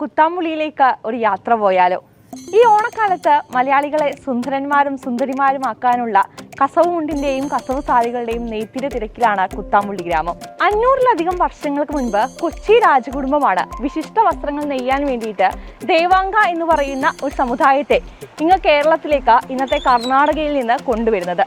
കുത്താമ്പുള്ളിയിലേക്ക് ഒരു യാത്ര പോയാലോ? ഈ ഓണക്കാലത്ത് മലയാളികളെ സുന്ദരന്മാരും സുന്ദരിമാരും ആക്കാനുള്ള കസവ് മുണ്ടിന്റെയും കസവ് സാരികളുടെയും നെയ്ത്തിര തിരക്കിലാണ് കുത്താമ്പുള്ളി ഗ്രാമം. അഞ്ഞൂറിലധികം വർഷങ്ങൾക്ക് മുൻപ് കൊച്ചി രാജകുടുംബമാണ് വിശിഷ്ട വസ്ത്രങ്ങൾ നെയ്യാൻ വേണ്ടിയിട്ട് ദേവാംഗ എന്ന് പറയുന്ന ഒരു സമുദായത്തെ ഇങ്ങ് കേരളത്തിലേക്ക് ഇന്നത്തെ കർണാടകയിൽ നിന്ന് കൊണ്ടുവരുന്നത്.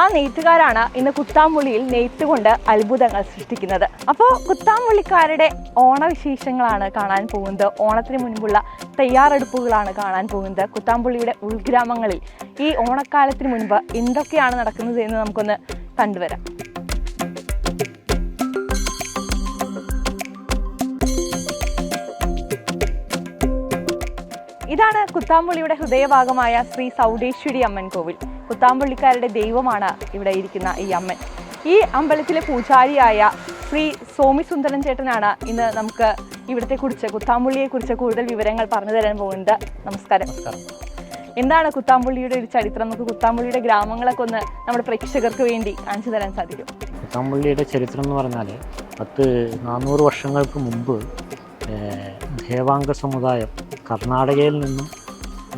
ആ നെയ്ത്തുകാരാണ് ഇന്ന് കുത്താമ്പുള്ളിയിൽ നെയ്ത്ത് കൊണ്ട് അത്ഭുതങ്ങൾ സൃഷ്ടിക്കുന്നത്. അപ്പോൾ കുത്താമ്പുള്ളിക്കാരുടെ ഓണവിശേഷങ്ങളാണ് കാണാൻ പോകുന്നത്. ഓണത്തിന് മുൻപുള്ള തയ്യാറെടുപ്പുകളാണ് കാണാൻ പോകുന്നത്. കുത്താമ്പുള്ളിയുടെ ഉൾഗ്രാമങ്ങളിൽ ഈ ഓണക്കാലത്തിന് മുൻപ് എന്തൊക്കെയാണ് നടക്കുന്നത് എന്ന് നമുക്കൊന്ന് കണ്ടുവരാം. ഇതാണ് കുത്താമ്പുള്ളിയുടെ ഹൃദയഭാഗമായ ശ്രീ സൗഡേശ്വരി അമ്മൻ കോവിൽ. കുത്താമ്പുള്ളിക്കാരുടെ ദൈവമാണ് ഇവിടെ ഇരിക്കുന്ന ഈ അമ്മൻ. ഈ അമ്പലത്തിലെ പൂജാരിയായ ശ്രീ സോമി സുന്ദരൻ ചേട്ടനാണ് ഇന്ന് നമുക്ക് ഇവിടത്തെ കുറിച്ച് കുത്താമ്പുള്ളിയെ കുറിച്ച് കൂടുതൽ വിവരങ്ങൾ പറഞ്ഞു തരാൻ പോകുന്നത്. നമസ്കാരം. എന്താണ് കുത്താമ്പുള്ളിയുടെ ഒരു ചരിത്രം? നമുക്ക് കുത്താമ്പുള്ളിയുടെ ഗ്രാമങ്ങളൊക്കെ ഒന്ന് നമ്മുടെ പ്രേക്ഷകർക്ക് വേണ്ടി കാണിച്ചു തരാൻ സാധിക്കും. കുത്താമ്പുള്ളിയുടെ ചരിത്രം എന്ന് പറഞ്ഞാൽ പത്ത് നാനൂറ് വർഷങ്ങൾക്ക് മുമ്പ് ദേവാംഗ സമുദായം കർണാടകയിൽ നിന്നും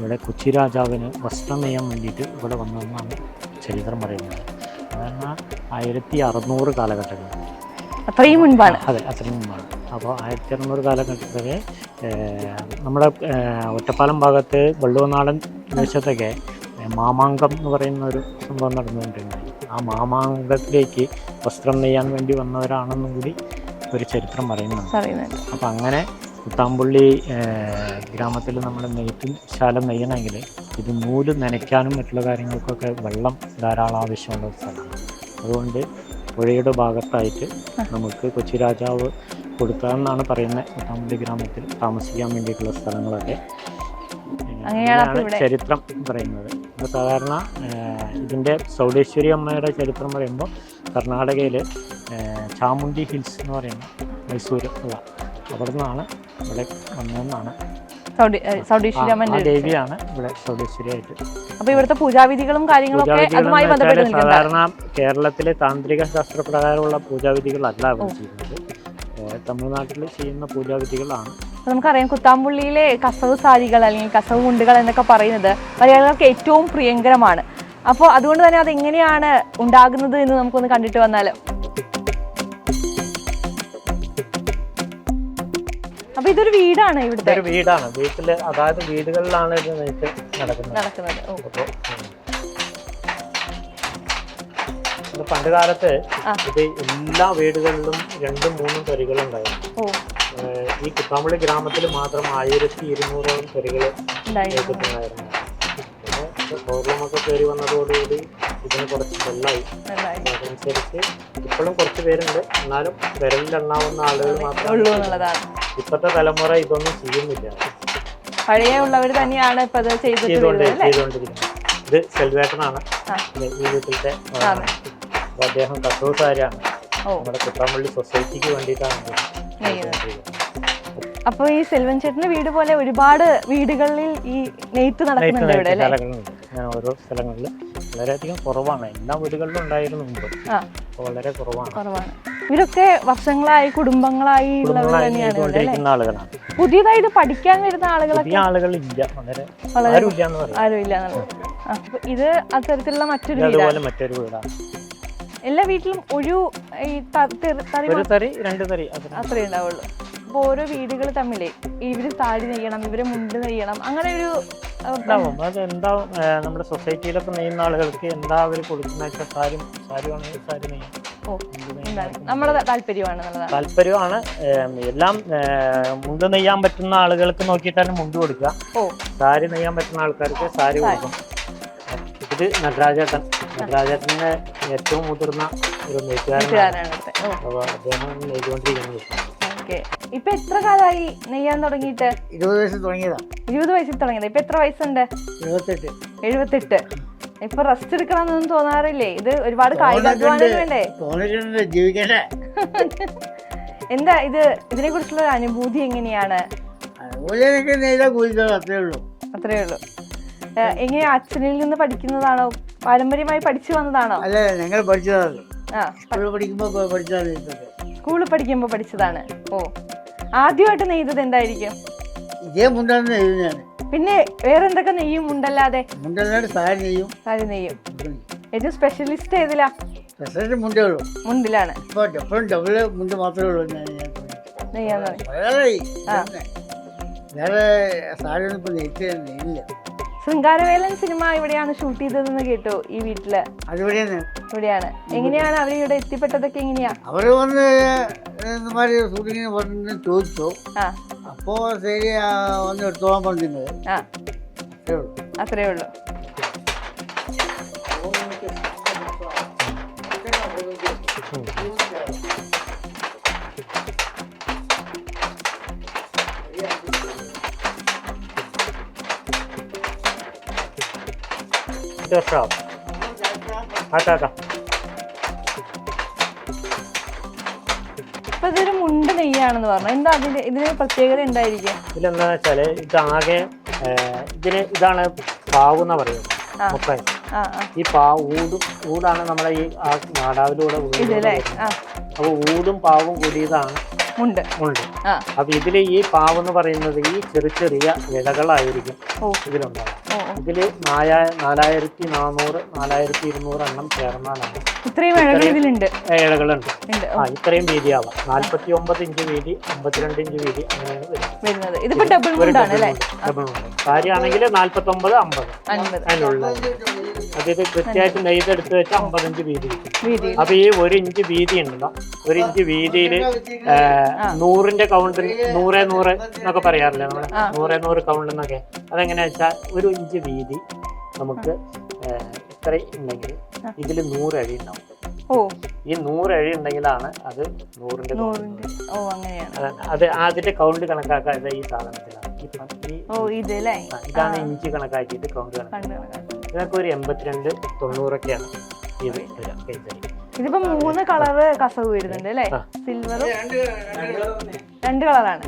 ഇവിടെ കൊച്ചി രാജാവിന് വസ്ത്രം നെയ്യാൻ വേണ്ടിയിട്ട് ഇവിടെ വന്നതെന്നാണ് ചരിത്രം പറയുന്നത്. അതെന്ന ആയിരത്തി അറുന്നൂറ് കാലഘട്ടങ്ങൾ. അത്രയും മുൻപാണ്. അതെ അത്രയും മുൻപാണ്. അപ്പോൾ ആയിരത്തി അറുന്നൂറ് കാലഘട്ടത്തിൽ നമ്മുടെ ഒറ്റപ്പാലം ഭാഗത്ത് വെള്ളുവനാടൻ ദേശത്തൊക്കെ മാമാങ്കം എന്ന് പറയുന്ന ഒരു സംഭവം നടന്നുകൊണ്ടിരുന്നത് ആ മാമാങ്കത്തിലേക്ക് വസ്ത്രം നെയ്യാൻ വേണ്ടി വന്നവരാണെന്നും കൂടി ഒരു ചരിത്രം പറയുന്നുണ്ട്. അപ്പം അങ്ങനെ കുത്താമ്പുള്ളി ഗ്രാമത്തിൽ നമ്മൾ നെയ്ത്തും ശാലം നെയ്യണമെങ്കിൽ ഇത് നൂൽ നനയ്ക്കാനും മറ്റുള്ള കാര്യങ്ങൾക്കൊക്കെ വെള്ളം ധാരാളം ആവശ്യമുള്ള ഒരു സ്ഥലമാണ്. അതുകൊണ്ട് പുഴയുടെ ഭാഗത്തായിട്ട് നമുക്ക് കൊച്ചി രാജാവ് കൊടുത്തതെന്നാണ് പറയുന്നത്. കുത്താമ്പുള്ളി ഗ്രാമത്തിൽ താമസിക്കാൻ വേണ്ടിയിട്ടുള്ള സ്ഥലങ്ങളൊക്കെ. അങ്ങനെയാണ് ചരിത്രം പറയുന്നത്. അപ്പോൾ സാധാരണ ഇതിന്റെ സൗഡേശ്വരി അമ്മയുടെ ചരിത്രം പറയുമ്പോൾ കർണാടകയിൽ ചാമുണ്ടി ഹിൽസ് എന്ന് പറയുന്ന മൈസൂർ ഉള്ള അവിടെ നിന്നാണ് ഇവിടെ വന്നതെന്നാണ് ദേവിയാണ് ഇവിടെ സൗഡേശ്വരിയായിട്ട് അപ്പൊ ഇവിടുത്തെ പൂജാവിധികളും കാര്യങ്ങളൊക്കെ അതുമായി ബന്ധപ്പെട്ട് സാധാരണ കേരളത്തിലെ താന്ത്രിക ശാസ്ത്രപ്രകാരമുള്ള പൂജാവിധികളല്ല അവർ ചെയ്യുന്നത്. തമിഴ്നാട്ടിൽ ചെയ്യുന്ന പൂജാവിധികളാണ്. നമുക്കറിയാം കുത്താമ്പുള്ളിയിലെ കസവ് സാരികൾ അല്ലെങ്കിൽ കസവ് മുണ്ടുകൾ എന്നൊക്കെ പറയുന്നത് മലയാളികൾക്ക് ഏറ്റവും പ്രിയങ്കരമാണ്. അപ്പോൾ അതുകൊണ്ട് തന്നെ അത് എങ്ങനെയാണ് ഉണ്ടാകുന്നത് എന്ന് നമുക്കൊന്ന് കണ്ടിട്ട് വന്നാലോ അപ്പൊ ഇതൊരു വീടാണ് ഇവിടുത്തെ? ഒരു വീടാണ്. വീട്ടിൽ അതായത് വീടുകളിലാണ് ഇത് നെയ്ത്ത് നടക്കുന്നത്. നടക്കുന്നത്. ഓ. അപ്പോ, ഉം. ഇത് പണ്ട് കാലത്ത് ആ. ഇത് എല്ലാ വീടുകളിലും രണ്ടും മൂന്നും പെരികളുണ്ടായിരുന്നു ഓ. ഏഹ് ഈ കുത്താമ്പള്ളി ഗ്രാമത്തിൽ മാത്രം ആയിരത്തി ഇരുന്നൂറോളം തൊരികൾ ഉണ്ടായിരുന്നു. നെയ്ത്തിട്ടുണ്ടായിരുന്നു പിന്നെ പൗർണമൊക്കെ കയറി വന്നതോടുകൂടി ഇതിന് കുറച്ച് വെള്ളമായി. അതനുസരിച്ച് ഇപ്പോഴും കുറച്ച് പേരുണ്ട്. എന്നാലും വിരലിലെണ്ണാവുന്ന ആളുകൾ മാത്രമേ ഇപ്പോഴത്തെ തലമുറ ഇതൊന്നും ചെയ്യുന്നില്ല. പഴയ ഉള്ളവർ തന്നെയാണ് ഇപ്പൊ അത് ചെയ്തിട്ട് അല്ലേ? ചെയ്തുകൊണ്ടിരിക്കുന്നത്. ഇത് സെൽവേട്ടനാണ്. ഈ വീട്ടിലത്തെ അദ്ദേഹം കത്തൂസാരാണ് നമ്മുടെ കുട്ടാമ്പള്ളി സൊസൈറ്റിക്ക് വേണ്ടിയിട്ടാണ് അപ്പോൾ അപ്പൊ ഈ സെൽവൻ ചേട്ടന്റെ വീട് പോലെ ഒരുപാട് വീടുകളിൽ ഈ നെയ്ത്ത് നടക്കുന്നുണ്ട് ഇവിടെ സ്ഥലങ്ങളുണ്ട്. ഓരോ സ്ഥലങ്ങളിൽ വളരെയധികം കുറവാണ്. എല്ലാ വീടുകളിലും ഉണ്ടായിരുന്നു മുമ്പ് വളരെ കുറവാണ്. കുറവാണ്. ഇവരൊക്കെ വർഷങ്ങളായി കുടുംബങ്ങളായി ഉള്ളവർ തന്നെയാണ് ആളുകളാണ്. പുതിയതായിട്ട് പഠിക്കാൻ വരുന്ന ആളുകളൊക്കെ ആളുകളില്ല. വളരെ ആരും ഇല്ല ഇത് അത്തരത്തിലുള്ള മറ്റൊരു വീടാണ്. മറ്റൊരു വീടാണ്. എല്ലാ വീട്ടിലും ഒരു ഈ തെറി- രണ്ട് തറി അത്രേ ഉണ്ടാവുള്ളൂ. അപ്പൊ ഓരോ വീടുകൾ തമ്മിലേ ഇവർ താഴെ നെയ്യണം ഇവർ മുണ്ട് നെയ്യണം അങ്ങനെ ഒരു ഉണ്ടാവും. അത് എന്താ നമ്മുടെ സൊസൈറ്റിയിലൊക്കെ നെയ്യുന്ന ആളുകൾക്ക് എന്താ അവർ കൊടുക്കുന്ന വെച്ചാൽ സാരി സാരി സാരി നെയ്യാം ഓ എന്താണ് നമ്മുടെ താല്പര്യമാണ് എല്ലാം മുണ്ട് നെയ്യാൻ പറ്റുന്ന ആളുകൾക്ക് നോക്കിയിട്ടാണ് മുണ്ട് കൊടുക്കുക. സാരി നെയ്യാൻ പറ്റുന്ന ആൾക്കാർക്ക് സാരി കൊടുക്കും. ഇത് നടരാജേട്ടൻ. നടരാജേട്ടന്റെ ഏറ്റവും മുതിർന്ന ഒരു നെയ്ത്തുകാരനാണ്. അപ്പോൾ അദ്ദേഹം നെയ്തുകൊണ്ടിരിക്കുന്നത് ഓക്കെ. ഇപ്പൊ എത്ര കാലമായി നെയ്യാൻ തുടങ്ങിയിട്ട്? ഇരുപത് വയസ്സിൽ തുടങ്ങിയതാ. ഇരുപത് വയസ്സിൽ തുടങ്ങിയത്. ഇപ്പൊ എത്ര വയസ്സുണ്ട്? എഴുപത്തെട്ട്. എഴുപത്തെട്ട്. ഇപ്പൊ റെസ്റ്റ് എടുക്കണമെന്നൊന്നും തോന്നാറില്ലേ? ഇത് ഒരുപാട് കായികാധ്വാനം വേണ്ടേ? തോന്നിട്ടുണ്ട് ജീവിക്കട്ടെ. എന്താ ഇത് ഇതിനെ കുറിച്ചുള്ള അനുഭൂതി എങ്ങനെയാണ്? അത്രേ ഉള്ളൂ. അത്രേ ഉള്ളൂ. എങ്ങനെ അച്ഛനിൽ നിന്ന് പഠിക്കുന്നതാണോ? പാരമ്പര്യമായി പഠിച്ചു വന്നതാണോ? അല്ല ഞങ്ങൾ പഠിച്ചതാണ്. സ്കൂളിൽ പഠിക്കുമ്പോൾ പഠിച്ചതാണ് സ്കൂളിൽ പഠിക്കുമ്പോൾ പഠിച്ചതാണ്. ഓ ആദ്യമായിട്ട് നെയ്തത് എന്തായിരിക്കും? ഇതേ മുണ്ടാണ് നെയ്യുന്നത് ഞാൻ. പിന്നെ വേറെ എന്തൊക്കെ നെയ്യും മുണ്ടല്ലാതെ? മുണ്ടല്ലാണ്ട് സാരി നെയ്യും. സാരി നെയ്യും. ഏറ്റവും സ്പെഷ്യലിസ്റ്റ് ഏതിലാ? സ്പെഷ്യലായിട്ട് മുണ്ടേ ഉള്ളൂ. മുണ്ടിലാണ്. ഇപ്പോൾ എപ്പോഴും ഡബിൾ മുണ്ട് മാത്രമേ ഉള്ളൂ ഞാൻ ഞാൻ നെയ്യാന്ന് പറയും. വളരെ ആ. വേറെ സാരി ഒന്നും നെയ്ത്ത് നെയ്യില്ല. ശൃംഗാരവേലൻ സിനിമ ഇവിടെയാണ് ഷൂട്ട് ചെയ്തതെന്ന് കേട്ടു ഈ വീട്ടിൽ. അതിവിടെയാണ്? ഇവിടെയാണ്. എങ്ങനെയാണ് അവർ ഇവിടെ എത്തിപ്പെട്ടതൊക്കെ എങ്ങനെയാ? അവർ വന്ന് ഇതുമാതിരി ഷൂട്ടിങ്ങിന് വന്ന് ചോദിച്ചു. അപ്പോ ശരി ആ, വന്ന് എടുത്തോളാൻ പറഞ്ഞിരുന്നത്. അത്രേ ഉള്ളൂ. അത്രേ ഉള്ളൂ. എട്ട് വർഷമാവും ആക്കാം അപ്പൊ ഇതൊരു മുണ്ട് നെയ്യാണെന്ന് പറഞ്ഞു. എന്താ അതിന്റെ ഇതിന് പ്രത്യേകത ഉണ്ടായിരിക്കും ഇതിലെന്താ വെച്ചാൽ ഇതാകെ ഇതിന് ഇതാണ് പാവ് എന്നാ പറയുന്നത്. ആ. ഈ പാ ഊടും ഊടാണ് നമ്മളെ ഈ ആ നാടാവിലൂടെ അപ്പൊ ഊടും പാവും കൂടിയതാണ് മുണ്ട്. മുണ്ട്. അപ്പൊ ഇതിൽ ഈ പാവ് എന്ന് പറയുന്നത് ഈ ചെറിയ ചെറിയ ഇലകളായിരിക്കും ഇതിലുണ്ടാവും. ഇതിൽ നാലാ നാലായിരത്തി നാനൂറ് നാലായിരത്തി ഇരുന്നൂറ് എണ്ണം ചേർന്നാലാണ് ഇത്രയും ഇലകളുണ്ട്. ആ ഇത്രയും വീതി ആവാം നാല്പത്തി ഒമ്പത് ഇഞ്ച് വീതി അമ്പത്തിരണ്ട് ഇഞ്ച് വീതി അങ്ങനെയാണ് വരുന്നത്. ഇതിപ്പോ ഡബിൾ ഡബിൾ ഉണ്ട് ആണെങ്കിൽ നാൽപ്പത്തി ഒമ്പത് അമ്പത്. അൻപത്. അതിനുള്ളത് അത് ഇത് കൃത്യമായിട്ട് നെയ്തെടുത്ത് വെച്ച് അമ്പതഞ്ച് വീതി അപ്പൊ ഈ ഒരു ഇഞ്ച് വീതി ഉണ്ടല്ലോ. ഒരു ഇഞ്ച് വീതിയിൽ നൂറിന്റെ കൗണ്ടിൽ നൂറേ നൂറ് എന്നൊക്കെ പറയാറില്ലേ നമ്മൾ. നൂറേ നൂറ് കൗണ്ട് എന്നൊക്കെ അതെങ്ങനെയാ വെച്ചാൽ ഒരു ഇഞ്ച് വീതി നമുക്ക് ഇത്ര ഉണ്ടെങ്കിൽ ഇതിൽ നൂറഴി ഉണ്ടാവും. ഓ. ഈ നൂറഴി ഉണ്ടെങ്കിലാണ് അത് നൂറിന്റെ. അത് അതിന്റെ കൗണ്ട് കണക്കാക്കാതെ ഈ സാധനത്തിലാണ്. ഈ ഓ ഇത് അല്ലേ ഇതാണ് ഇഞ്ച് കണക്കാക്കിയിട്ട് കൗണ്ട് കണക്കാക്കുന്നത്. ഇതൊക്കെ ഒരു എൺപത്തിരണ്ട് തൊണ്ണൂറൊക്കെയാണ് ഇത് വരിക കൈത്തറി ഇതിപ്പോ മൂന്ന് കളറ് കസവ് വരുന്നുണ്ട് അല്ലേ. സിൽവറും രണ്ട് കളറാണ്.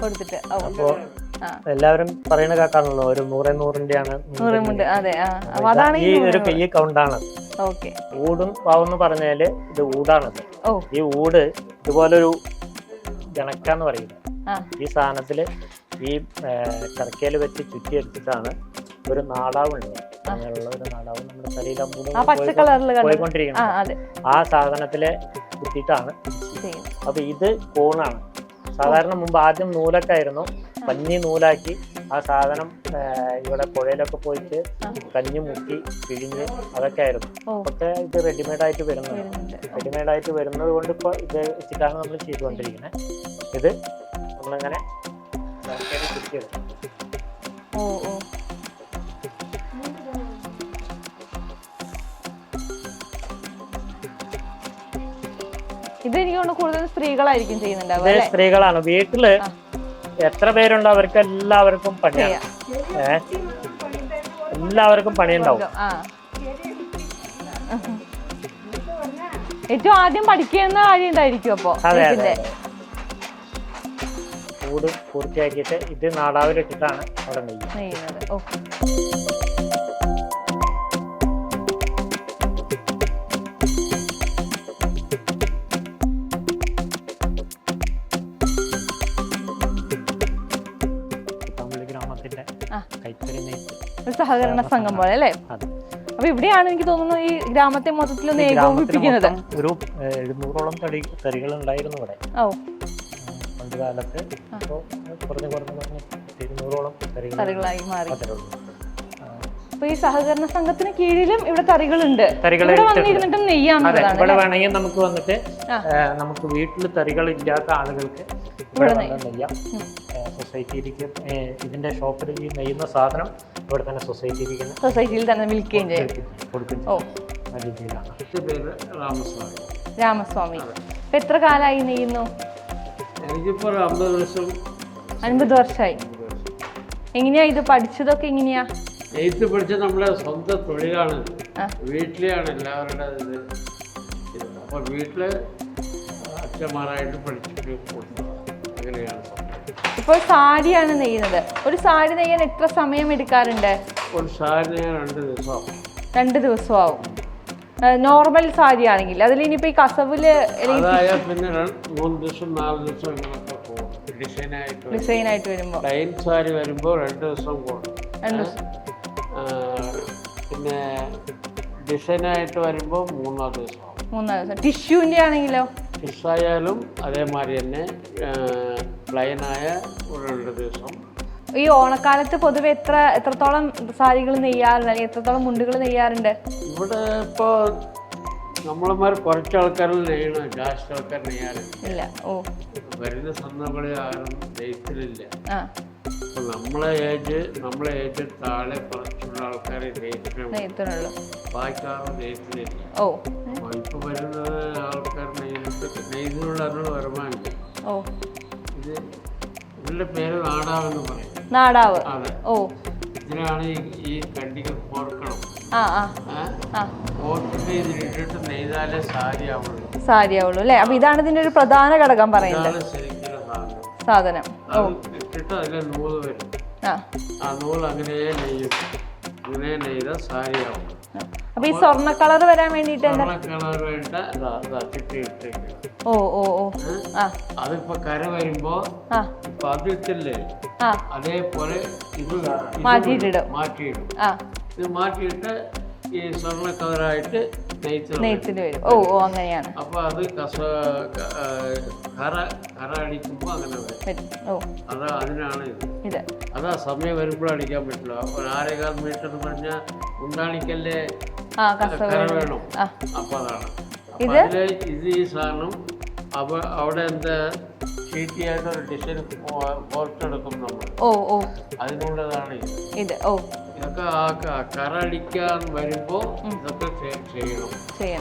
കൊടുത്തിട്ട്. അപ്പോ എല്ലാവരും പറയുന്ന കേൾക്കാണല്ലോ ഒരു നൂറ് നൂറിന്റെ ആണ് അതെ ആ. അപ്പൊ അതാണ് ഈ ഒരു ഈ കൗണ്ടാണ് ഓക്കെ. ഊടും പാവെന്ന് പറഞ്ഞാൽ ഇത് ഊടാണത് ഈ ഊട് ഇതുപോലൊരു ഗണക്കാന്ന് പറയുന്നത് ഈ സാധനത്തിൽ ഈ കറക്കയിൽ വെച്ച് ചുറ്റിയെടുത്തിട്ടാണ് ഒരു നാടാവുണ്ട്. അങ്ങനെയുള്ള ഒരു നാടാവ് നമ്മുടെ ശരീരം പോയിക്കൊണ്ടിരിക്കുന്നത്. ആ സാധനത്തിൽ കുത്തിയിട്ടാണ്. അപ്പൊ ഇത് കോണാണ്. സാധാരണ മുമ്പ് ആദ്യം നൂലൊക്കെ ആയിരുന്നു പഞ്ഞി നൂലാക്കി ആ സാധനം ഇവിടെ പുഴയിലൊക്കെ പോയിട്ട് കഞ്ഞി മുക്കി പിഴിഞ്ഞ് അതൊക്കെ ആയിരുന്നു ഒക്കെ ഇത് റെഡിമെയ്ഡ് ആയിട്ട് വരുന്നത് വരുന്നുണ്ട്. റെഡിമെയ്ഡ് ആയിട്ട് വരുന്നത് കൊണ്ട് ഇപ്പൊ ഇത് വെച്ചിട്ടാണ് നമ്മൾ ചെയ്തുകൊണ്ടിരിക്കുന്നത്. ഇത് നമ്മളിങ്ങനെ. ഓ ഓ. ഇത് എനിക്ക് തോന്നുന്നു കൂടുതൽ സ്ത്രീകളായിരിക്കും ചെയ്യുന്നുണ്ടാവുക സ്ത്രീകളാണ്. വീട്ടിൽ എത്ര പേരുണ്ടോ അവർക്ക് എല്ലാവർക്കും പണിയാണ് ഏ? എല്ലാവർക്കും പണിയുണ്ടാവും. ഏറ്റവും ആദ്യം പഠിക്കുന്ന കാര്യം ഉണ്ടായിരിക്കും അപ്പൊ അതെ, കൂട് പൂർത്തിയാക്കിയിട്ട് ഇത് നാടാവിലിട്ടിട്ടാണ് അവിടെ നെയ്യുന്നത് സഹകരണ സംഘം പോലെ അല്ലേ? അപ്പൊ ഇവിടെയാണ് എനിക്ക് തോന്നുന്നു ഈ ഗ്രാമത്തെ മൊത്തത്തിൽ ഒന്ന് ഏകോപിപ്പിക്കുന്നത്. ഒരു എഴുന്നൂറോളം തടി തരികൾ ഉണ്ടായിരുന്നു ഇവിടെ. ഓ പണ്ട് കാലത്ത് ഇപ്പോൾ കുറഞ്ഞ് കുറഞ്ഞ് കുറഞ്ഞ് ഇരുന്നൂറോളം കറികളായി തറികളായി മാറി അപ്പൊ ഈ സഹകരണ സംഘത്തിന് കീഴിലും ഇവിടെ തറികളുണ്ട്. വന്നിരുന്നിട്ടും നെയ്യാന്നുള്ളതാണ് ഇവിടെ വേണമെങ്കിൽ നമുക്ക് വന്നിട്ട് നമുക്ക് വീട്ടിൽ തറികൾ ഇല്ലാത്ത ആളുകൾക്ക് ഇവിടെ നെയ്യാം. സൊസൈറ്റിയിലേക്ക് ഇതിന്റെ ഷോപ്പിൽ ഈ നെയ്യുന്ന സാധനം ഇവിടെ തന്നെ സൊസൈറ്റി സൊസൈറ്റിയിൽ തന്നെ വിൽക്കുകയും ചെയ്യും. കൊടുക്കും ഓ. രീതിയിലാണ്. രാമസ്വാമി. രാമസ്വാമി. ഇപ്പൊ എത്ര കാലായി നെയ്യുന്നു? എനിക്കിപ്പോൾ ഒരു അമ്പത് വർഷം അൻപത് വർഷമായി എങ്ങനെയാ ഇത് പഠിച്ചതൊക്കെ എങ്ങനെയാ? നെയ്ത്ത് പഠിച്ച നമ്മുടെ സ്വന്തം തൊഴിലാണ്. വീട്ടിലെയാണ് എല്ലാവരുടെ ഇത് അപ്പൊ വീട്ടിൽ അച്ഛന്മാരായിട്ട് പഠിച്ചിട്ട് അങ്ങനെയാണ്. ഇപ്പോൾ സാരിയാണ് നെയ്യുന്നത്. ഒരു സാരി നെയ്യാൻ എത്ര സമയം എടുക്കാറുണ്ട്? ഒരു സാരി നെയ്യാൻ രണ്ട് ദിവസം രണ്ട് ദിവസമാവും. നോർമൽ സാരി ആണെങ്കിൽ അതിൽ ഇനിയിപ്പോ ഈ കസവിൽ പിന്നെ മൂന്ന് ദിവസം നാല് ഡിസൈൻ ആയിട്ട് വരുമ്പോൾ ലൈൻ സാരി വരുമ്പോൾ രണ്ട് ദിവസം കൂടും. പിന്നെ ഡിസൈനായിട്ട് വരുമ്പോൾ മൂന്നാം ദിവസം മൂന്നാൽ ദിവസം. ടിഷ്യൂവിന്റെ ആണെങ്കിലോ? ഫിഷായാലും അതേമാതിരി തന്നെ പ്ലെയിനായ ഒരു രണ്ട് ദിവസം. ഈ ഓണക്കാലത്ത് പൊതുവെ എത്ര എത്രത്തോളം സാരികൾ നെയ്യാറുണ്ട്? അല്ലെങ്കിൽ എത്രത്തോളം മുണ്ടുകൾ നെയ്യാറുണ്ട്? ഇവിടെ ഇപ്പോ നമ്മളമാർ കുറച്ച് ആൾക്കാർ നെയ്യണം ജാസ്റ്റ് ആൾക്കാർ നെയ്യാറുണ്ട് ഇല്ല. ഓ. വരുന്ന സന്ദർഭങ്ങളിൽ ആരും നെയ്ത്തിലില്ല. ആ. അപ്പോൾ നമ്മളെ ഏജ് നമ്മളെ ഏജ് താഴെ കുറച്ചുള്ള ആൾക്കാർ നെയ്ത്തിനും നെയ്ത്തിനുള്ളൂ ബാക്കി ആരും നെയ്ത്തിലില്ല. ഓ. ഇപ്പോൾ വരുന്നത് ആൾക്കാർ നെയ്തിട്ട് നെയ്തിനുള്ള അതിനുള്ള വരുമാനമില്ല ഓ. ഇത് ഇതിന്റെ പേര് നാടാവെന്ന് പറയും. നാടാവ്. ഓ. ഇതിനാണ് ഈ ഈ കോർക്കണം. കോർത്തിട്ട് നെയ്താലേ സാരിയാവുള്ളൂ. അല്ലേ? അപ്പൊ ഇതാണ് ഇതിന്റെ ഒരു പ്രധാന ഘടകം പറയുന്നത്. സാധനം. സാധനം. ഓ. അത് ഇട്ടിട്ട് അതിലെ നൂൽ വരും. ആ. നൂൽ അങ്ങനെ നെയ്യും. അങ്ങനെ നെയ്ത സാരിയാവും. അപ്പൊ ഈ സ്വർണ കളർ വരാൻ വേണ്ടിട്ട് ഓ ഓ ഓ. അതിപ്പോ കര വരുമ്പോ അതിട്ടില്ലേ ആ. അതേപോലെ ഇത് മാറ്റിയിട്ടിടും. മാറ്റിയിടും. ഇത് മാറ്റിയിട്ട് ഈ സ്വർണ കവറായിട്ട് നെയ്ത്ത് നെയ്ത്തിന് വരും. ഓ ഓ അങ്ങനെയാണ്. അപ്പൊ അത് കസ കറ കറ അടിക്കുമ്പോ അങ്ങനെ വരും. അതാ അതിനാണ് ഇത്. അതാ സമയം വരുമ്പോഴും അടിക്കാൻ പറ്റില്ല ഒരു ആരേകാൽ മീറ്റർ എന്ന് പറഞ്ഞാൽ ഉണ്ടാണിക്കല്ലേ കറ വേണം. അപ്പൊ അതാണ്. ഇത്? ഇത് ഈ സാധനം അവ അവിടെ എന്താ ചീറ്റിയായിട്ട് ഒരു ഡിസൈൻ പുറത്തെടുക്കും നമ്മൾ. ഓ ഓ. അതിനുള്ളതാണ് ഇത്. ഇത് ഓ. ഇതൊക്കെ ആ ക- കറ അടിക്കാൻ വരുമ്പോ ഇതൊക്കെ ചെയ്യണം.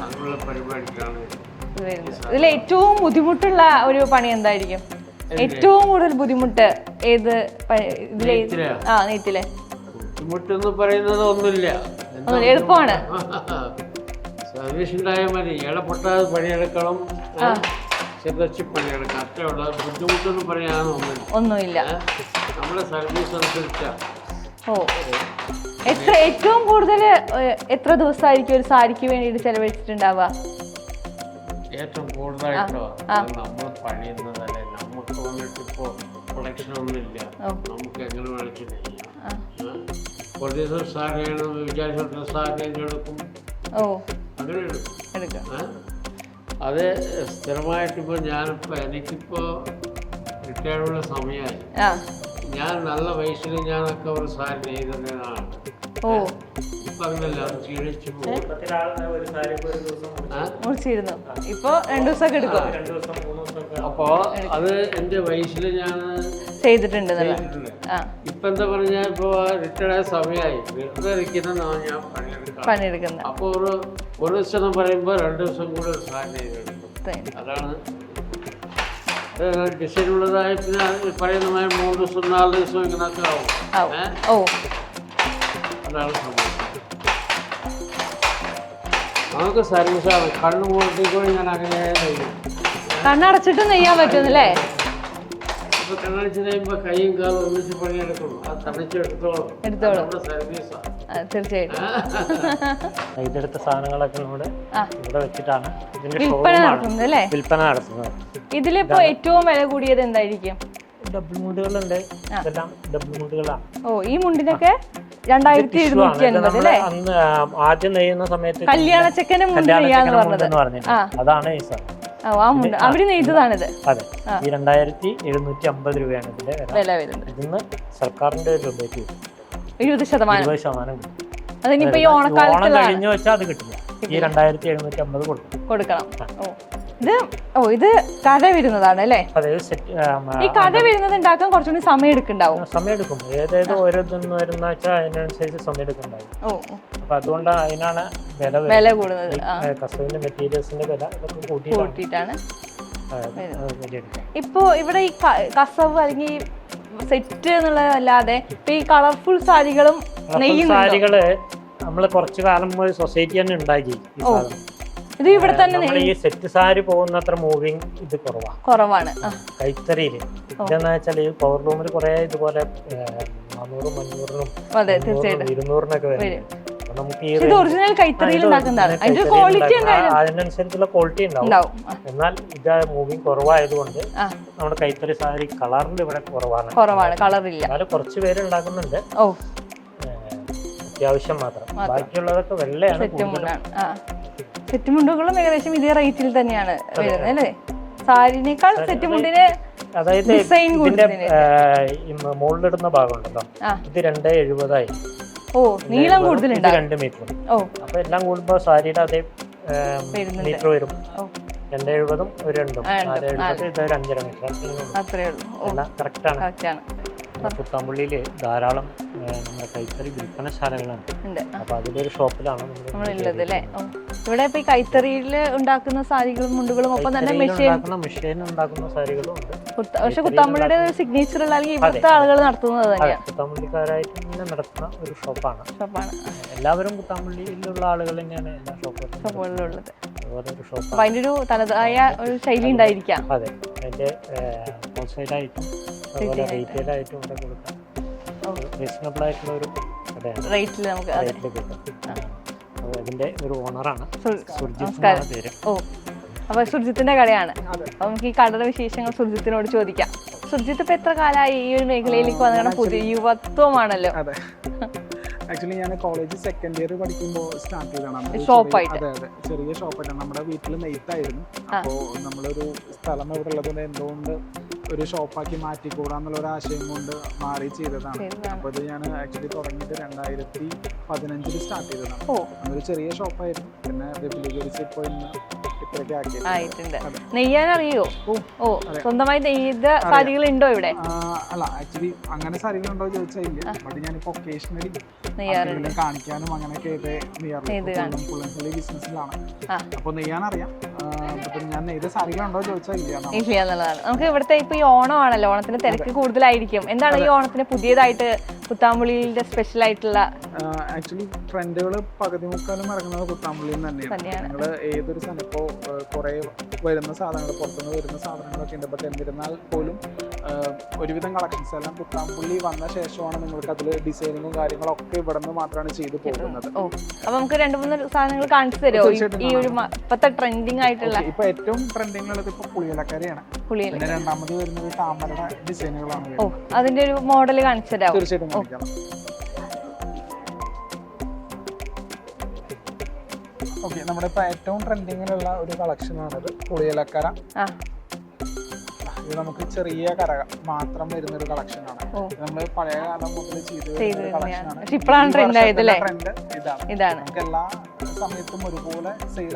അതിനുള്ള പരിപാടിക്കാണ് ഇതിൽ ഏറ്റവും ബുദ്ധിമുട്ടുള്ള ഒരു പണി എന്തായിരിക്കും? ഏറ്റവും കൂടുതൽ ബുദ്ധിമുട്ട് ഏത് ഇതിലെ ആ നെയ്ത്തിലെ ബുദ്ധിമുട്ടെന്ന് പറയുന്നത് ഒന്നുമില്ല. എളുപ്പമാണ്. സർവീസ് ഉണ്ടായാൽ മതി. ഇളപൊട്ടാതെ പണിയെടുക്കണം. പണിയെടുക്കണം അത്രേ ഉള്ളൂ ബുദ്ധിമുട്ടെന്ന് പറയാനൊന്നുമില്ല ഒന്നുമില്ല? നമ്മുടെ സർവീസ് അനുസരിച്ചാണ് ഓ. എത്ര ഏറ്റവും കൂടുതൽ എത്ര ദിവസമായിരിക്കും ഒരു സാരിക്ക് വേണ്ടിയിട്ട് ചെലവഴിച്ചിട്ടുണ്ടാവുക? ഏറ്റവും കൂടുതലായിട്ടോ. നമ്മൾ പണിയുന്നതല്ലേ. നമുക്ക് വന്നിട്ട് ഇപ്പോൾ പ്രൊഡക്ഷൻ ഒന്നുമില്ല. നമുക്ക് എങ്ങനെ വേണമെങ്കിൽ കുറച്ച് ദിവസം സാരി ചെയ്യണമെന്ന് വിചാരിച്ചിട്ട് എടുക്കും? അങ്ങനെ എടുക്കും? അത് സ്ഥിരമായിട്ടിപ്പോൾ ഞാനിപ്പോൾ എനിക്കിപ്പോൾ റിട്ടയർഡുള്ള സമയമായി ഞാൻ നല്ല വയസ്സിൽ ഞാനൊക്കെ ഒരു സാരി നെയ്തതാണ് ഓ. ഇപ്പൊ രണ്ടു ദിവസമൊക്കെ എടുക്കും. അപ്പോൾ അത് എന്റെ വയസ്സിൽ ഞാൻ ചെയ്തിട്ടുണ്ട് ഇപ്പൊ എന്താ പറഞ്ഞാ ഇപ്പൊ റിട്ടയർഡ് ആയ സമയമായി വെറുതെ ഇരിക്കുന്ന ഞാൻ പണിയെടുക്കാം പണിയെടുക്കുന്ന അപ്പോൾ ഒരു ഒരു ദിവസം പറയുമ്പോ രണ്ട് ദിവസം കൂടെ ഒരു അതാണ് ഡിസൈൻ ഉള്ളതായ പിന്നെ പറയുന്ന മാതിരി മൂന്ന് ദിവസം നാല് ദിവസം ഇങ്ങനൊക്കെ ആവും. അതാണ് സംഭവം. നമുക്ക് സർവീസാണ് കണ്ണു കൂട്ടിക്കൂടി ഞാൻ അങ്ങനെ നെയ്യും കണ്ണടച്ചിട്ട് നെയ്യാൻ പറ്റുന്നല്ലേ? തീർച്ചയായിട്ടും. ഇതെടുത്ത സാധനങ്ങളൊക്കെ ഇവിടെ വെച്ചിട്ടാണ്. ഇതിന്റെ വിൽപ്പന ഷോറൂമാണ് നടത്തുന്നത് അല്ലേ? വിൽപ്പന നടത്തുന്നത്. ഇതിലിപ്പോ ഏറ്റവും വില കൂടിയത് എന്തായിരിക്കും? ഡബിൾ മുണ്ടുകളുണ്ട്. ഇതെല്ലാം ഡബിൾ മുണ്ടുകളാണ് ഓ ഈ മുണ്ടിനൊക്കെ രണ്ടായിരത്തി അൻപത് അല്ലേ? ആദ്യം നെയ്യുന്ന സമയത്ത് കല്യാണ മുണ്ട് നെയ്യാന്ന് പറഞ്ഞത്. ആ. അതാണ് ഈ സാധനം. ഓ ആ മുണ്ട്. അവർ നെയ്തതാണിത് അതെ. ഈ രണ്ടായിരത്തി എഴുന്നൂറ്റി അമ്പത് രൂപയാണ് ഇതിന്റെ വില. വരുന്നത്. ഇതിന്ന് സർക്കാരിന്റെ ഒരു രൂപയ്ക്ക് എഴുപത് ശതമാനം. ഇരുപത് ശതമാനം അതിനിപ്പോ ഈ ഓണക്കാലത്ത് കഴിഞ്ഞു വെച്ചാൽ അത് കിട്ടില്ല. ഈ രണ്ടായിരത്തി എഴുന്നൂറ്റി അമ്പത് കൊടുക്കണം. കൊടുക്കണം ഓ. ഇത് ഓ ഇത് കഥ വരുന്നതാണ് അല്ലേ? ഈ കഥ വരുന്നത് ഉണ്ടാക്കാൻ കുറച്ചുകൂടി സമയം എടുക്കുന്നുണ്ടാവും. സമയം എടുക്കും. ഏതേത് ഓരോന്ന് വരുന്ന വെച്ചാൽ അതിനനുസരിച്ച് സമയം എടുക്കുന്നുണ്ടാവും. അപ്പൊ അതുകൊണ്ട് അതിനാണ് വില വില കൂടുന്നത് കസ്റ്റമിന്റെ മെറ്റീരിയൽസിന്റെ വില കൂട്ടിയിട്ടാണ്. ഇപ്പോ ഇവിടെ ഈ കസവ് അല്ലെങ്കിൽ സെറ്റ് എന്നുള്ളതല്ലാതെ ഇപ്പൊ ഈ കളർഫുൾ സാരികളും സാരികൾ നമ്മൾ കുറച്ചു കാലം സൊസൈറ്റി തന്നെ ഉണ്ടാക്കി ഇത് ഇവിടെ തന്നെ ഈ സെറ്റ് സാരി പോകുന്നത്ര മൂവിങ് ഇത് കുറവാണ്. കുറവാണ് കൈത്തറിയിൽ ഇതെന്ന് വെച്ചാൽ ഈ പവർ ലൂമിൽ കുറെ ഇതുപോലെ നാനൂറും അഞ്ഞൂറിനും അതെ തീർച്ചയായിട്ടും. ഇരുന്നൂറിനൊക്കെ വരും. ഇത് ഒറിജിനൽ കൈത്തറിയിൽ ഉണ്ടാക്കുന്നതാണ് അതിന്റെ ക്വാളിറ്റി അതിനനുസരിച്ചുള്ള ക്വാളിറ്റി ഉണ്ടാവും. എന്നാൽ ഇത് മൂവിങ് കുറവായതുകൊണ്ട് നമ്മുടെ കൈത്തറി സാരി കളറിൽ ഇവിടെ കുറവാണ്. കുറവാണ് കളറില്ല എന്നാലും കുറച്ച് പേര് ഉണ്ടാക്കുന്നുണ്ട്. അത്യാവശ്യം മാത്രം. ബാക്കിയുള്ളതൊക്കെ വെള്ളയാണ് സെറ്റ് മുണ്ടുകളും ഏകദേശം ഇതേ റേറ്റിൽ തന്നെയാണ് വരുന്നത് അല്ലേ? സാരിനേക്കാൾ സെറ്റ് മുണ്ടിന് അതായത് ഡിസൈൻ ഇതിന്റെ മുകളിലിടുന്ന ഭാഗമുണ്ടല്ലോ. ഇത് രണ്ട് എഴുപതായി. ഓ നീളം ഇത് കൂടുതലുണ്ടാകും രണ്ട് മീറ്റർ ഓ. അപ്പൊ എല്ലാം കൂടുമ്പോ സാരിയുടെ അതേ. മീറ്റർ വരും. രണ്ട് എഴുപതും ഒരു രണ്ടും. നാല് എഴുപത് ഇത് ഒരു അഞ്ചര മീറ്റർ. കറക്റ്റാണ് കറക്റ്റാണ് പുത്താമ്പള്ളിയിൽ ധാരാളം നമ്മുടെ കൈത്തറി വിൽപ്പനശാലകളാണ് അപ്പൊ അതിലൊരു ഷോപ്പിലാണ് നമ്മളുള്ളത് അല്ലേ? ഇവിടെ ഇപ്പൊ ഈ കൈത്തറിയിൽ ഉണ്ടാക്കുന്ന സാരികളും മുണ്ടുകളും ഒപ്പം തന്നെ മെഷീൻ മെഷീൻ ഉണ്ടാക്കുന്ന സാരികളും ഉണ്ട്. പക്ഷെ കുത്താമ്പള്ളിയുടെ ഒരു സിഗ്നേച്ചർ ഉള്ള അല്ലെങ്കിൽ ഇവിടുത്തെ ആളുകൾ നടത്തുന്നത് തന്നെയാണ് പുത്താമ്പള്ളിക്കാരായിട്ട് തന്നെ നടത്തുന്ന ഒരു ഷോപ്പാണ്. ഷോപ്പാണ്. എല്ലാവരും കുത്താമ്പുള്ളിയിലുള്ള ആളുകൾ തന്നെയാണ് എല്ലാ ഷോപ്പുകളും ഷോപ്പുകളിലുള്ളത്. അതുപോലെ ഒരു അതിന്റെ ഒരു തനതായ ഒരു ശൈലി ഉണ്ടായിരിക്കാം. അതെ. അതിന്റെ ഹോൾസെയിലായിട്ടും അതുപോലെ റീറ്റെയിൽ ആയിട്ടും ഇവിടെ കൊടുക്കാം. റീസണബിൾ ആയിട്ടുള്ള ഒരു റേറ്റിൽ നമുക്ക് റേറ്റിൽ കിട്ടും. ഇതിന്റെ ഒരു ഓണറാണ് സുർ- സുർജിത്ത് പേര്. ഓ. അപ്പൊ സുർജിത്തിന്റെ കടയാണ്. അപ്പൊ നമുക്ക് ഈ കടയുടെ വിശേഷങ്ങൾ സുർജിത്തിനോട് ചോദിക്കാം. സുർജിത്ത് ഇപ്പൊ എത്ര കാലമായി ഈ ഒരു മേഖലയിലേക്ക് വന്നിട്ട് പുതിയ യുവത്വമാണല്ലോ. ആക്ച്വലി ഞാൻ കോളേജ് സെക്കൻഡ് ഇയർ പഠിക്കുമ്പോൾ സ്റ്റാർട്ട് ചെയ്തതാണ്. ആയിട്ട്? അതെ അതെ. ചെറിയ ഷോപ്പായിട്ടാണ്. നമ്മുടെ വീട്ടിൽ നെയ്ത്തായിരുന്നു. അപ്പോൾ നമ്മളൊരു സ്ഥലം ഇവിടെ ഉള്ളതുകൊണ്ട് എന്തുകൊണ്ട് ഒരു ഷോപ്പാക്കി മാറ്റിക്കൂടാന്നുള്ള ഒരു ആശയം കൊണ്ട് മാറി ചെയ്തതാണ്. അപ്പൊ അപ്പോൾ ഇത് ഞാൻ ആക്ച്വലി തുടങ്ങിയിട്ട് രണ്ടായിരത്തി പതിനഞ്ചിൽ സ്റ്റാർട്ട് ചെയ്തതാണ്. ഒരു ചെറിയ ഷോപ്പായിരുന്നു. പിന്നെ വിപുലീകരിച്ച് ഇപ്പോൾ ഇന്ന് ആയിട്ടുണ്ട്. നെയ്യാൻ അറിയോ ഓ. സ്വന്തമായി നെയ്ത സാരികൾ ഉണ്ടോ ഇവിടെ? അല്ല ആക്ച്വലി അങ്ങനെ സാരികളുണ്ടോ ചോദിച്ചാൽ ഇല്ല. ബട്ട് ഞാനിപ്പോൾ ഒക്കേഷണലി നെയ്യാറുണ്ട് കാണിക്കാനും അങ്ങനെയൊക്കെ ഫുള്ളി ബിസിനസ്സിലാണ്. അപ്പൊ നെയ്യാൻ അറിയാം പക്ഷെ ഇല്ല എന്നുള്ളതാണ്. നമുക്ക് ഇവിടുത്തെ ഇപ്പൊ ഈ ഓണം ആണല്ലോ ഓണത്തിന് തിരക്ക് കൂടുതലായിരിക്കും. എന്താണ് ഈ ഓണത്തിന് പുതിയതായിട്ട് പുത്താമ്പുള്ളിയുടെ സ്പെഷ്യൽ ആയിട്ടുള്ള ആക്ച്വലി ട്രെൻഡുകൾ പകുതി മുക്കാലും ഇറങ്ങുന്നത് കുത്താമ്പള്ളിയിൽ തന്നെയാണ്. നിങ്ങൾ ഏതൊരു സ്ഥലം ഇപ്പോൾ കുറേ വരുന്ന സാധനങ്ങൾ പുറത്തുനിന്ന് വരുന്ന സാധനങ്ങളൊക്കെ ഉണ്ട്. ബട്ട് എന്നിരുന്നാൽ പോലും ഒരുവിധം കളക്ഷൻസ് എല്ലാം പുത്താമ്പുള്ളി വന്ന ശേഷമാണ് നിങ്ങൾക്ക് അതിൽ ഡിസൈനിങ്ങും കാര്യങ്ങളൊക്കെ ഇവിടെ നിന്ന് മാത്രമാണ് ചെയ്തു പോകുന്നത്. അപ്പൊ നമുക്ക് രണ്ട് മൂന്ന് സാധനങ്ങൾ കാണിച്ചു തരുമോ? ഈ ഒരു ഇപ്പത്തെ ട്രെൻഡിങ് ആയിട്ടുള്ള ഇപ്പൊ ഏറ്റവും ട്രെൻഡിങ് ഉള്ളത് ഇപ്പൊ പുളിയിലക്കരയാണ് പിന്നെ രണ്ടാമത് വരുന്നത് താമരയുടെ ഡിസൈനുകളാണ് ഓ അതിന്റെ ഒരു മോഡൽ കാണിച്ചു തരാം തീർച്ചയായിട്ടും കാണിക്കാം. ഓക്കെ നമ്മുടെ ഇപ്പൊ ഏറ്റവും ട്രെൻഡിങ്ങിലുള്ള ഒരു കളക്ഷനാണിത് പുളിയിലക്കര ഇത് നമുക്ക് ചെറിയ കര മാത്രം വരുന്ന ഒരു കളക്ഷനാണ് ആണ് നമ്മൾ പഴയ കാലം മുതൽ ചെയ്ത് അല്ലേ? ട്രെൻഡ് ഇതാണ്. ഇതാണ്. നമുക്ക് എല്ലാ സമയത്തും ഒരുപോലെ Sale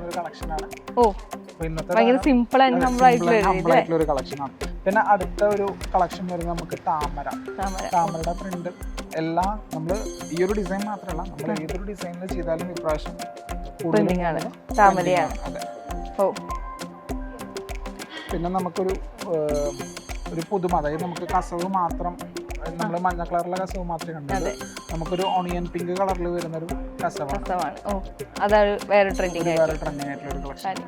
ഒരു അപ്പൊ ഇന്നത്തെ ഭയങ്കര സിമ്പിൾ ആൻഡ് നമ്മൾ ആയിട്ടുള്ള ഒരു കളക്ഷൻ ആണ്. പിന്നെ അടുത്ത ഒരു കളക്ഷൻ വരുന്നത് നമുക്ക് താമര. താമര. താമരയുടെ പ്രിന്റ് എല്ലാം നമ്മൾ ഈ ഒരു ഡിസൈൻ മാത്രമല്ല നമ്മൾ ഏതൊരു ഡിസൈനിൽ ചെയ്താലും ഇപ്രാവശ്യം ആണ്. താമരയാണ്. അതെ. ഓ. പിന്നെ നമുക്കൊരു ഒരു പുതുമ അതായത് നമുക്ക് കസവ് മാത്രം നമ്മൾ മഞ്ഞ കളറിലെ കസവ് മാത്രമേ കണ്ടുള്ളൂ. നമുക്കൊരു ഓണിയൻ പിങ്ക് കളറിൽ വരുന്ന ഒരു കസവാണ്. അതാണ് വേറെ ട്രെൻഡിങ് വേറെ ട്രെൻഡിങ് ആയിട്ടുള്ള ഒരു കളക്ഷൻ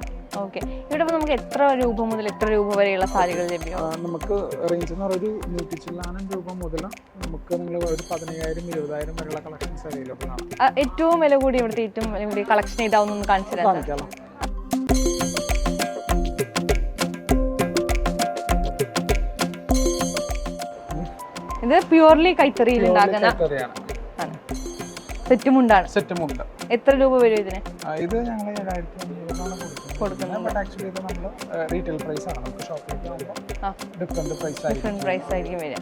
ഓക്കെ. ഇവിടെ നമുക്ക് എത്ര രൂപ മുതൽ എത്ര രൂപ വരെയുള്ള സാരികൾ ലഭ്യമാണ് നമുക്ക് റേഞ്ച് എന്ന് പറയുന്നത് നൂറ്റി ചില്ലാനം രൂപ മുതൽ നമുക്ക് നിങ്ങൾ ഒരു പതിനയ്യായിരം ഇരുപതായിരം വരെയുള്ള കളക്ഷൻസ് അവൈലബിൾ ആണ്. ഏറ്റവും വില കൂടി ഇവിടുത്തെ ഏറ്റവും വില കൂടി കളക്ഷൻ ഇതാവുന്ന കാണിച്ചു തരാം. ഇത് പ്യൂർലി കൈത്തറിയിൽ ഉണ്ടാക്കുന്ന സെറ്റുമുണ്ടാണ്. സെറ്റ് മുണ്ട് എത്ര രൂപ വരും ഇതിന്? ഇത് ഞങ്ങൾ കൊടുക്കുന്നത് ആക്ച്വലി ഇത് നമ്മൾ റീറ്റെയിൽ പ്രൈസ് ആണ്. നമുക്ക് ഷോപ്പിലേക്ക് ഡിഫറെന്റ് പ്രൈസ് ഡിഫറെന്റ് പ്രൈസ് ആയിരിക്കും. വരിക.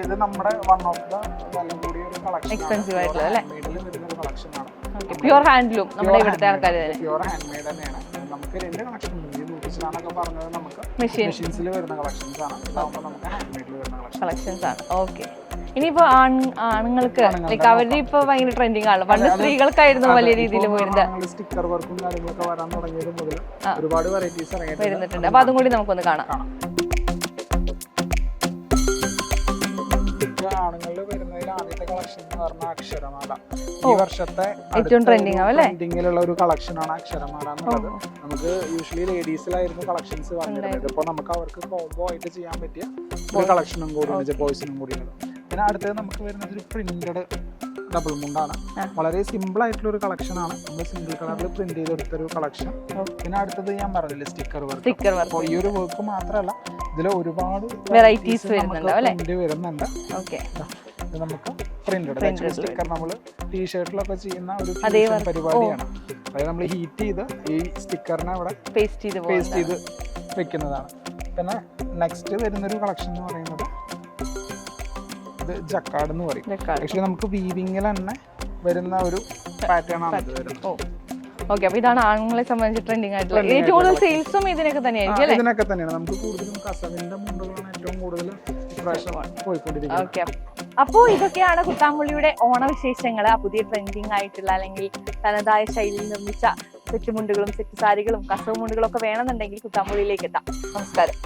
ഇത് നമ്മുടെ വൺ ഓഫ് ദ വില കൂടിയ ഒരു കളക്ഷൻ എക്സ്പെൻസീവ് ആയിട്ടുള്ള, അല്ലേ? കളക്ഷൻ ആണ്. പ്യൂർ ഹാൻഡ്ലൂം നമ്മുടെ ഇവിടുത്തെ ആൾക്കാർ തന്നെ. പ്യൂർ ഹാൻഡ് മെയ്ഡ് തന്നെയാണ്. നമുക്ക് രണ്ട് കളക്ഷൻ നൂറ്റിച്ചിലാന്നൊക്കെ പറഞ്ഞത് നമുക്ക്. മെഷീൻ മെഷീൻസിൽ വരുന്ന കളക്ഷൻസ് ആണ്. ഇതാകുമ്പോൾ നമുക്ക് ഹാൻഡ് മെയ്ഡിൽ വരുന്ന കളക്ഷൻ കളക്ഷൻസ് ആണ്. ഓക്കെ ഇനിയിപ്പോ ആണുങ്ങൾക്ക് ലൈക്ക് അവരുടെ ഇപ്പൊ ഭയങ്കര ട്രെൻഡിങ് ആണ് പണ്ട് സ്ത്രീകൾക്കായിരുന്നു വലിയ രീതിയിൽ പോയിരുന്നത് സ്റ്റിക്കർ വർക്കും കാര്യങ്ങളൊക്കെ വരാൻ തുടങ്ങിയത് മുതൽ. ഒരുപാട് വെറൈറ്റീസ് വരുന്നിട്ടുണ്ട് അപ്പൊ അതും കൂടി നമുക്കൊന്ന് കാണാം. ഇത് ആണുങ്ങളിൽ കളക്ഷൻ എന്ന് പറഞ്ഞാൽ അക്ഷരമാല. ഈ വർഷത്തെ ഏറ്റവും അല്ലേ? ട്രെൻഡിങ്ങിലുള്ള ഒരു കളക്ഷൻ ആണ് അക്ഷരമാല എന്നുള്ളത്. നമുക്ക് യൂഷ്വലി ലേഡീസിലായിരുന്നു കളക്ഷൻസ് വന്നിരുന്നത്. ഇപ്പൊ നമുക്ക് അവർക്ക് കോംബോ ആയിട്ട് ചെയ്യാൻ പറ്റിയ ഒരു കളക്ഷനും കൂടി ബോയ്സിനും കൂടിയാണ് പിന്നെ അടുത്തത് നമുക്ക് വരുന്നത് ഒരു പ്രിന്റഡ് ഡബിൾ മുണ്ടാണ് വളരെ സിമ്പിൾ ആയിട്ടുള്ള ഒരു കളക്ഷൻ ആണ്. നമ്മൾ സിംഗിൾ കളറിൽ പ്രിന്റ് ചെയ്തെടുത്ത ഒരു കളക്ഷൻ പിന്നെ അടുത്തത് ഞാൻ പറഞ്ഞില്ല സ്റ്റിക്കർ വർക്ക് സ്റ്റിക്കർ അപ്പോൾ വർക്ക് ഈ ഒരു വർക്ക് മാത്രമല്ല ഇതിൽ ഒരുപാട് വെറൈറ്റീസ് വരുന്നുണ്ട്. വരുന്നുണ്ട് ഓക്കെ ഇത് നമുക്ക് പ്രിന്റഡ് Printed സ്റ്റിക്കർ നമ്മൾ ടീഷർട്ടിലൊക്കെ ചെയ്യുന്ന ഒരു പരിപാടിയാണ്. അതായത് നമ്മൾ ഹീറ്റ് ചെയ്ത് ഈ സ്റ്റിക്കറിനെ അവിടെ പേസ്റ്റ് ചെയ്ത് പേസ്റ്റ് ചെയ്ത് വെക്കുന്നതാണ്. പിന്നെ നെക്സ്റ്റ് വരുന്നൊരു കളക്ഷൻ എന്ന് പറയുന്നത് ഇത് ജക്കാർഡ് എന്ന് പറയും. ആക്ച്വലി നമുക്ക് വീവിങ്ങിൽ തന്നെ വരുന്ന ഒരു പാറ്റേൺ ആണ് ഇത് വരുന്നത്. ഓക്കെ അപ്പൊ ഇതാണ് ആണുങ്ങളെ സംബന്ധിച്ച് ട്രെൻഡിങ് ആയിട്ടുള്ള ഏറ്റവും കൂടുതൽ സെയിൽസും ഇതിനൊക്കെ തന്നെയായിരിക്കും ഇതിനൊക്കെ തന്നെയാണ്. നമുക്ക് കൂടുതലും കസവിന്റെ മുണ്ടുകളാണ് ഏറ്റവും കൂടുതൽ പോയിക്കൊണ്ടിരിക്കുന്നത്. അപ്പോൾ ഇതൊക്കെയാണ് കുത്താമ്പുള്ളിയുടെ ഓണവിശേഷങ്ങൾ ആ പുതിയ ട്രെൻഡിങ് ആയിട്ടുള്ള അല്ലെങ്കിൽ തനതായ ശൈലിയിൽ നിർമ്മിച്ച സെറ്റ് മുണ്ടുകളും സെറ്റ് സാരികളും കസവ് മുണ്ടുകളും ഒക്കെ വേണമെന്നുണ്ടെങ്കിൽ കുത്താമ്പുള്ളിയിലേക്ക് എത്താം. നമസ്കാരം.